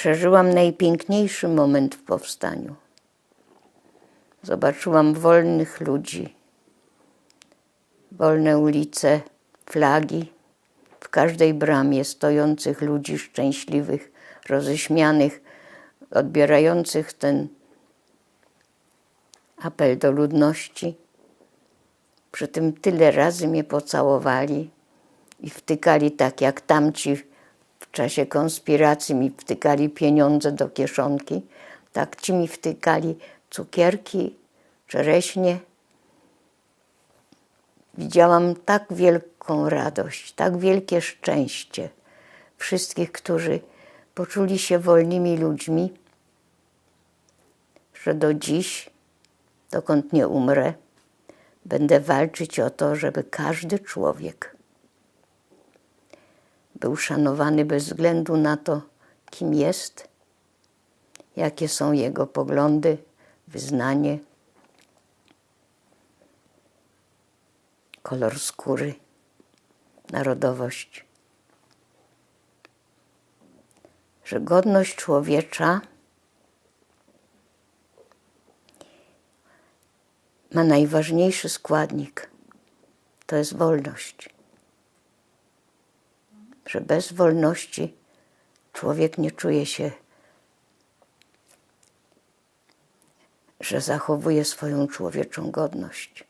Przeżyłam najpiękniejszy moment w powstaniu. Zobaczyłam wolnych ludzi, wolne ulice, flagi, w każdej bramie stojących ludzi szczęśliwych, roześmianych, odbierających ten apel do ludności. Przy tym tyle razy mnie pocałowali i wtykali tak jak tamci w czasie konspiracji mi wtykali pieniądze do kieszonki, tak ci mi wtykali cukierki, czereśnie. Widziałam tak wielką radość, tak wielkie szczęście wszystkich, którzy poczuli się wolnymi ludźmi, że do dziś, dokąd nie umrę, będę walczyć o to, żeby każdy człowiek był szanowany bez względu na to, kim jest, jakie są jego poglądy, wyznanie, kolor skóry, narodowość. Że godność człowiecza ma najważniejszy składnik to jest wolność że bez wolności człowiek nie czuje się, że zachowuje swoją człowieczą godność.